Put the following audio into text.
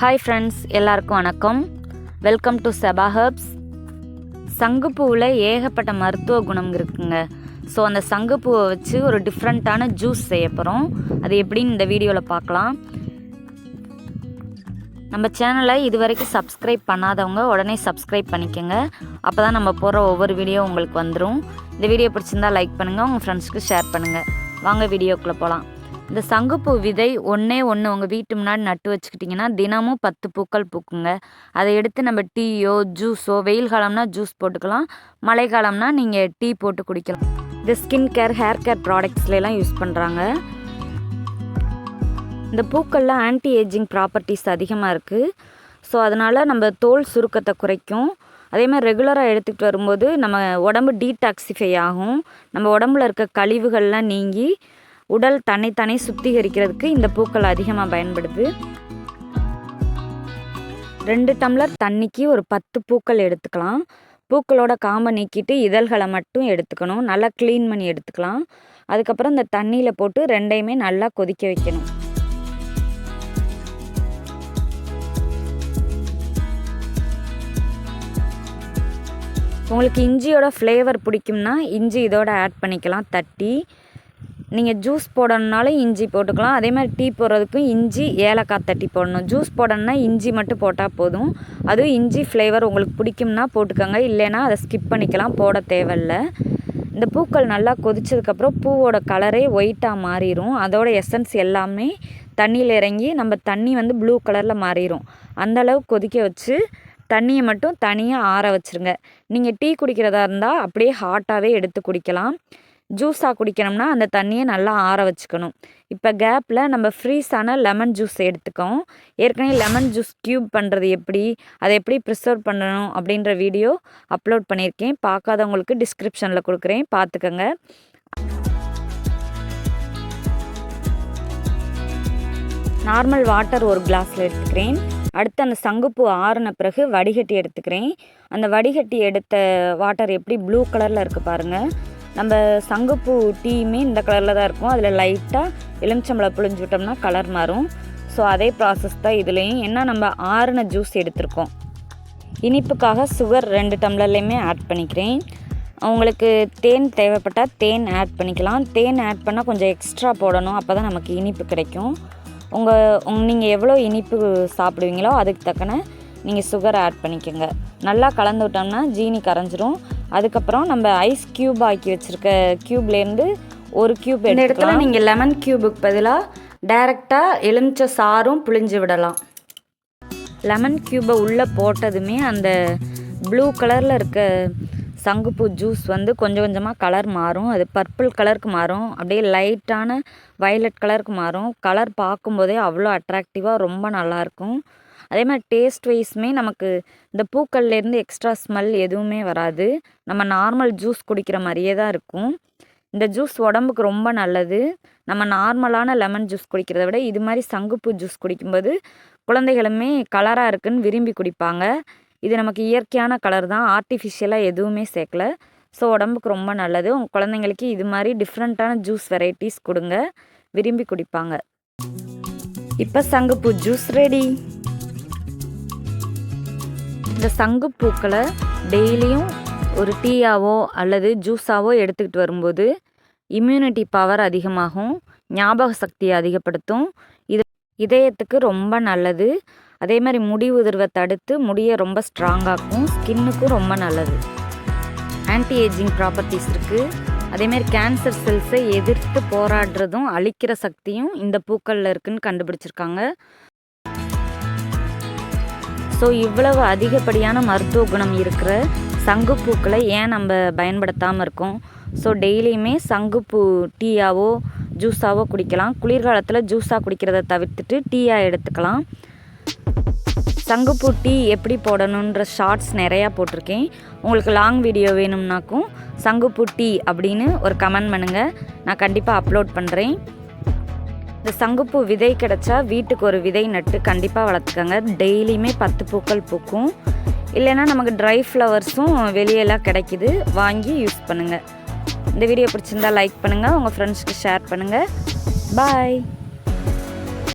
Hi friends எல்லாருக்கும் வணக்கம். Welcome to Seba herbs சங்குப்பூவில் ஏகப்பட்ட மருத்துவ குணம் இருக்குங்க. ஸோ அந்த சங்குப்பூவை வச்சு ஒரு டிஃப்ரெண்ட்டான ஜூஸ் செய்ய போகிறோம் அது எப்படின்னு இந்த வீடியோவில் பார்க்கலாம். நம்ம சேனலை இது வரைக்கும் சப்ஸ்கிரைப் பண்ணாதவங்க உடனே சப்ஸ்கிரைப் பண்ணிக்கோங்க. அப்போ தான் நம்ம போகிற ஒவ்வொரு வீடியோ உங்களுக்கு வந்துடும் இந்த வீடியோ பிடிச்சிருந்தா லைக் பண்ணுங்கள் உங்கள் ஃப்ரெண்ட்ஸ்க்கு ஷேர் பண்ணுங்கள் வாங்க வீடியோக்குள்ளே போகலாம் இந்த சங்குப்பூ விதை ஒன்றே ஒன்று உங்கள் வீட்டு முன்னாடி நட்டு வச்சுக்கிட்டிங்கன்னா தினமும் பத்து பூக்கள் பூக்குங்க. அதை எடுத்து நம்ம டீயோ ஜூஸோ வெயில் காலம்னா ஜூஸ் போட்டுக்கலாம். மழை காலம்னா நீங்கள் டீ போட்டு குடிக்கலாம். இது ஸ்கின் கேர் ஹேர் கேர் ப்ராடக்ட்ஸ்லாம் யூஸ் பண்ணுறாங்க இந்த பூக்களில் ஆன்டி ஏஜிங் ப்ராப்பர்ட்டிஸ் அதிகமாக இருக்குது ஸோ அதனால் நம்ம தோல் சுருக்கத்தை குறைக்கும். அதே மாதிரி ரெகுலராக எடுத்துக்கிட்டு வரும்போது நம்ம உடம்பு டீடாக்சிஃபை ஆகும். நம்ம உடம்புல இருக்க கழிவுகள்லாம் நீங்கி உடல் தன்னைத்தானே சுத்திகரிக்கிறதுக்கு இந்த பூக்கள் அதிகமாக பயன்படுது. ரெண்டு டம்ளர் தண்ணிக்கு ஒரு பத்து பூக்கள் எடுத்துக்கலாம். பூக்களோட காம்பை நீக்கிட்டு இதழ்களை மட்டும் எடுத்துக்கணும். நல்லா க்ளீன் பண்ணி எடுத்துக்கலாம். அதுக்கப்புறம் இந்த தண்ணியில் போட்டு ரெண்டையுமே நல்லா கொதிக்க வைக்கணும். உங்களுக்கு இஞ்சியோட ஃப்ளேவர் பிடிக்கும்னா இஞ்சி இதோட ஆட் பண்ணிக்கலாம். தட்டி நீங்கள் ஜூஸ் போடணுன்னாலும் இஞ்சி போட்டுக்கலாம். அதே மாதிரி டீ போடுறதுக்கும் இஞ்சி ஏலக்காய் தட்டி போடணும். ஜூஸ் போடணுன்னா இஞ்சி மட்டும் போட்டால் போதும். அதுவும் இஞ்சி ஃப்ளேவர் உங்களுக்கு பிடிக்கும்னா போட்டுக்கோங்க. இல்லைன்னா அதை ஸ்கிப் பண்ணிக்கலாம். போட தேவையில்ல. இந்த பூக்கள் நல்லா கொதிச்சதுக்கப்புறம் பூவோட கலரே ஒயிட்டாக மாறிடும் அதோட எசன்ஸ் எல்லாமே தண்ணியில் இறங்கி நம்ம தண்ணி வந்து ப்ளூ கலரில் மாறிடும் அந்தளவு கொதிக்க வச்சு தண்ணியை மட்டும் தனியாக ஆற வச்சுருங்க. நீங்கள் டீ குடிக்கிறதா இருந்தால் அப்படியே ஹாட்டாகவே எடுத்து குடிக்கலாம். ஜூஸாக குடிக்கணும்னா அந்த தண்ணியை நல்லா ஆற வச்சுக்கணும். இப்போ கேப்பில் நம்ம ஃப்ரீஸான லெமன் ஜூஸ் எடுத்துக்கோம். ஏற்கனவே லெமன் ஜூஸ் க்யூப் பண்ணுறது எப்படி அதை எப்படி ப்ரிசர்வ் பண்ணணும் அப்படின்ற வீடியோ அப்லோட் பண்ணியிருக்கேன். பார்க்காதவங்களுக்கு டிஸ்கிரிப்ஷனில் கொடுக்குறேன். பார்த்துக்கோங்க. நார்மல் வாட்டர் ஒரு கிளாஸில் எடுத்துக்கிறேன். அடுத்து அந்த சங்குப்பூ ஆறின பிறகு வடிகட்டி எடுத்துக்கிறேன். அந்த வடிகட்டி எடுத்த வாட்டர் எப்படி ப்ளூ கலரில் இருக்குது பாருங்கள் நம்ம சங்குப்பூ டீயுமே இந்த கலரில் தான் இருக்கும். அதில் லைட்டாக எலுமிச்சம்பழம் புழிஞ்சு விட்டோம்னா கலர் மாறும். ஸோ அதே ப்ராசஸ் தான் இதுலேயும். ஏன்னா நம்ம ஆறுன ஜூஸ் எடுத்திருக்கோம். இனிப்புக்காக சுகர் ரெண்டு டம்ளர்லேயுமே ஆட் பண்ணிக்கிறேன். உங்களுக்கு தேன் தேவைப்பட்டால் தேன் ஆட் பண்ணிக்கலாம். தேன் ஆட் பண்ணால் கொஞ்சம் எக்ஸ்ட்ரா போடணும். அப்போ தான் நமக்கு இனிப்பு கிடைக்கும். உங்கள் உங் நீங்கள் எவ்வளோ இனிப்பு சாப்பிடுவீங்களோ அதுக்கு தக்கன நீங்கள் சுகர் ஆட் பண்ணிக்கோங்க. நல்லா கலந்து விட்டோம்னா ஜீனி கரைஞ்சிரும். அதுக்கப்புறம் நம்ம ஐஸ் க்யூப் ஆக்கி வச்சுருக்க க்யூப்லேருந்து ஒரு க்யூப் இந்த இடத்துல நீங்கள் லெமன் க்யூபுக்கு பதிலாக டைரெக்டாக எலுமிச்சை சாரும் புழிஞ்சு விடலாம். லெமன் க்யூபை உள்ளே போட்டதுமே அந்த ப்ளூ கலரில் இருக்க சங்குப்பூ ஜூஸ் வந்து கொஞ்சம் கொஞ்சமாக கலர் மாறும். அது பர்பிள் கலருக்கு மாறும். அப்படியே லைட்டான வயலட் கலருக்கு மாறும். கலர் பார்க்கும்போதே அவ்வளோ அட்ராக்டிவாக ரொம்ப நல்லாயிருக்கும் அதே மாதிரி டேஸ்ட் வைஸுமே நமக்கு இந்த பூக்கள்லேருந்து எக்ஸ்ட்ரா ஸ்மெல் எதுவுமே வராது. நம்ம நார்மல் ஜூஸ் குடிக்கிற மாதிரியே தான் இருக்கும். இந்த ஜூஸ் உடம்புக்கு ரொம்ப நல்லது. நம்ம நார்மலான லெமன் ஜூஸ் குடிக்கிறத விட இது மாதிரி சங்குப்பூ ஜூஸ் குடிக்கும்போது குழந்தைகளுமே கலராக இருக்குன்னு விரும்பி குடிப்பாங்க. இது நமக்கு இயற்கையான கலர் தான். ஆர்டிஃபிஷியலாக எதுவுமே சேர்க்கல. ஸோ உடம்புக்கு ரொம்ப நல்லது. உங்கள் குழந்தைங்களுக்கு இது மாதிரி டிஃப்ரெண்ட்டான ஜூஸ் வெரைட்டிஸ் கொடுங்க. விரும்பி குடிப்பாங்க. இப்போ சங்குப்பூ ஜூஸ் ரெடி இந்த சங்குப்பூக்களை டெய்லியும் ஒரு டீயாவோ அல்லது ஜூஸாவோ எடுத்துக்கிட்டு வரும்போது இம்யூனிட்டி பவர் அதிகமாகும் ஞாபக சக்தியை அதிகப்படுத்தும். இது இதயத்துக்கு ரொம்ப நல்லது. அதே மாதிரி முடி உதிர்வை தடுத்து முடியை ரொம்ப ஸ்ட்ராங்காக்கும் ஸ்கின்னுக்கும் ரொம்ப நல்லது. ஆன்டி ஏஜிங் ப்ராப்பர்ட்டிஸ் இருக்குது அதேமாரி கேன்சர் செல்ஸை எதிர்த்து போராடுறதும் அழிக்கிற சக்தியும் இந்த பூக்களில் இருக்குதுன்னு கண்டுபிடிச்சிருக்காங்க. ஸோ இவ்வளவு அதிகப்படியான மருத்துவ குணம் இருக்கிற சங்குப்பூக்களை ஏன் நம்ம பயன்படுத்தாமல் இருக்கோம்? ஸோ டெய்லியுமே சங்குப்பூ டீயாவோ ஜூஸாவோ குடிக்கலாம். குளிர்காலத்தில் ஜூஸாக குடிக்கிறத தவிர்த்துட்டு டீயாக எடுத்துக்கலாம். சங்குப்பூ டீ எப்படி போடணுன்ற ஷார்ட்ஸ் நிறையா போட்டிருக்கேன். உங்களுக்கு லாங் வீடியோ வேணும்னாக்கும் சங்குப்பூ டீ அப்படின்னு ஒரு கமெண்ட் பண்ணுங்கள் நான் கண்டிப்பாக அப்லோட் பண்ணுறேன் இந்த சங்குப்பூ விதை கிடச்சா வீட்டுக்கு ஒரு விதை நட்டு கண்டிப்பாக வளர்த்துக்கோங்க. டெய்லியுமே பத்து பூக்கள் பூக்கும். இல்லைன்னா நமக்கு ட்ரை ஃப்ளவர்ஸும் வெளியெல்லாம் கிடைக்கிது. வாங்கி யூஸ் பண்ணுங்கள் இந்த வீடியோ பிடிச்சிருந்தா லைக் பண்ணுங்கள் உங்கள் ஃப்ரெண்ட்ஸ்க்கு ஷேர் பண்ணுங்கள் பாய்